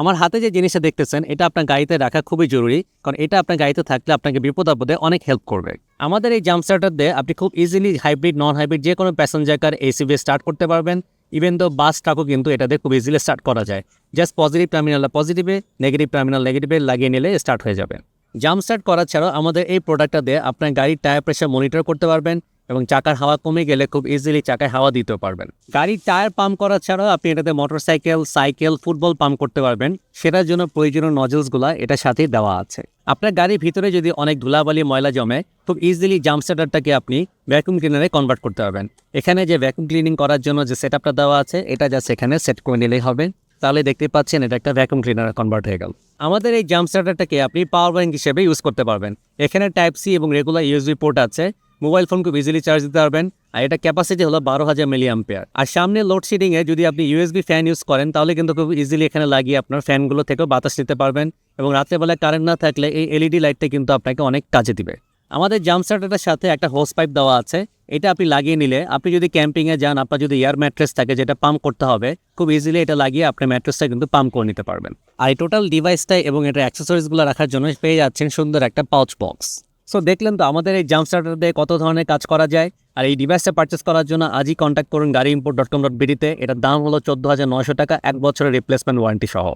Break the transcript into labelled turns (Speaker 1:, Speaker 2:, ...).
Speaker 1: আমার হাতে যে জিনিসটা দেখতেছেন, এটা আপনার গাড়িতে রাখা খুবই জরুরি, কারণ এটা আপনার গাড়িতে থাকলে আপনাকে বিপদ আপদে অনেক হেল্প করবে। আমাদের এই জাম্প স্টার্টার দিয়ে আপনি খুব ইজিলি হাইব্রিড নন হাইব্রিড যে কোনো প্যাসেঞ্জার কার এসিভি স্টার্ট করতে পারবেন। ইভেন তো বাস ট্রাকও কিন্তু এটা দিয়ে খুব ইজিলি স্টার্ট করা যায়। জাস্ট পজিটিভ টার্মিনাল পজিটিভে নেগেটিভ টার্মিনাল নেগেটিভে লাগিয়ে নিলে স্টার্ট হয়ে যাবে। জাম্প স্টার্ট করা ছাড়াও আমাদের এই প্রোডাক্টটা দিয়ে আপনার গাড়ির টায়ার প্রেশার মনিটর করতে পারবেন। এবং চাকার হাওয়া কমে গেলে খুব ইজিলি চাকায় হাওয়া দিতে পারবেন। গাড়ির টায়ার পাম্প করা ছাড়াও আপনি এটাতে মোটরসাইকেল সাইকেল ফুটবল পাম্প করতে পারবেন। সেটার জন্য প্রয়োজনীয় নজলসগুলো এটার সাথে দেওয়া আছে। আপনার গাড়ির ভিতরে যদি অনেক ধুলাবালি, ময়লা জমে, খুব ইজিলি জাম্প স্টার্টারটাকে আপনি ভ্যাকুম ক্লিনারে কনভার্ট করতে পারবেন। এখানে যে ভ্যাকুম ক্লিনিং করার জন্য যে সেট দেওয়া আছে, এটা জাস্ট এখানে সেট করে নিলেই হবে। তাহলে দেখতে পাচ্ছেন এটা একটা ভ্যাকুম ক্লিনারে কনভার্ট হয়ে গেল। আমাদের এই জাম্প স্টার্টারটাকে আপনি পাওয়ার ব্যাঙ্ক হিসেবে ইউজ করতে পারবেন। এখানে টাইপ সি এবং রেগুলার ইউএসবি পোর্ট আছে। মোবাইল ফোন খুব ইজিলি চার্জ দিতে পারবেন। আর এটা ক্যাপাসিটি হলো বারো হাজার মিলি অ্যাম্পিয়ার আর সামনে লোডশেডিংয়ে যদি আপনি ইউএসবি ফ্যান ইউজ করেন, তাহলে কিন্তু খুব ইজিলি এখানে লাগিয়ে আপনার ফ্যানগুলো থেকেও বাতাস নিতে পারবেন। এবং রাত্রেবেলায় কারেন্ট না থাকলে এই এলইডি লাইটটা কিন্তু আপনাকে অনেক কাজে দিবে। আমাদের জাম্প স্টার্টারের সাথে একটা হোস পাইপ দেওয়া আছে। এটা আপনি লাগিয়ে নিলে, আপনি যদি ক্যাম্পিংয়ে যান, আপনার যদি এয়ার ম্যাট্রেস থাকে যেটা পাম্প করতে হবে, খুব ইজিলি এটা লাগিয়ে আপনার ম্যাট্রেসটা কিন্তু পাম্প করে নিতে পারবেন। আর এই টোটাল ডিভাইসটা এবং এটা অ্যাক্সেসরিজগুলো রাখার জন্য পেয়ে যাচ্ছেন সুন্দর একটা পাউচ বক্স সো দেখলেন তো, আমাদের এই জাম্প স্টার্টার দিয়ে কত ধরনের কাজ করা যায়। আর এই ডিভাইসটা পারচেস করার জন্য আজই কন্ট্যাক্ট করুন গাড়ি ইম্পোর্ট ডট কম ডট বিডিতে এটার দাম হলো চোদ্দ হাজার নয়শো টাকা, এক বছরের রিপ্লেসমেন্ট ওয়ারেন্টি সহ।